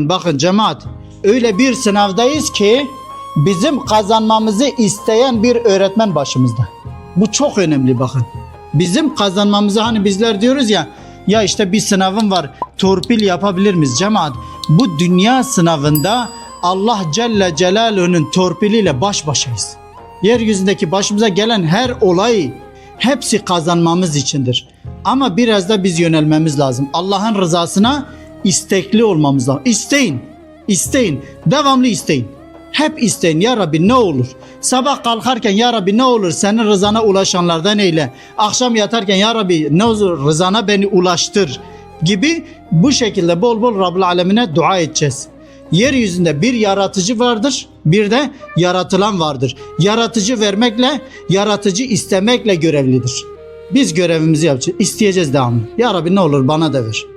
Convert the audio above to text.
Bakın cemaat öyle bir sınavdayız ki bizim kazanmamızı isteyen bir öğretmen başımızda. Bu çok önemli bakın. Bizim kazanmamızı hani bizler diyoruz ya ya işte bir sınavım var torpil yapabilir miyiz cemaat? Bu dünya sınavında Allah Celle Celaluhu'nun torpiliyle baş başayız. Yeryüzündeki başımıza gelen her olay hepsi kazanmamız içindir. Ama biraz da biz yönelmemiz lazım. Allah'ın rızasına istekli olmamız lazım. İsteyin, isteyin, devamlı isteyin. Hep isteyin ya Rabbi ne olur. Sabah kalkarken ya Rabbi ne olur senin rızana ulaşanlardan eyle. Akşam yatarken ya Rabbi ne olur rızana beni ulaştır gibi bu şekilde bol bol Rabbul Alemine dua edeceğiz. Yeryüzünde bir yaratıcı vardır, bir de yaratılan vardır. Yaratıcı vermekle, yaratıcı istemekle görevlidir. Biz görevimizi yapacağız. İsteyeceğiz devamlı. Ya Rabbi ne olur bana da ver.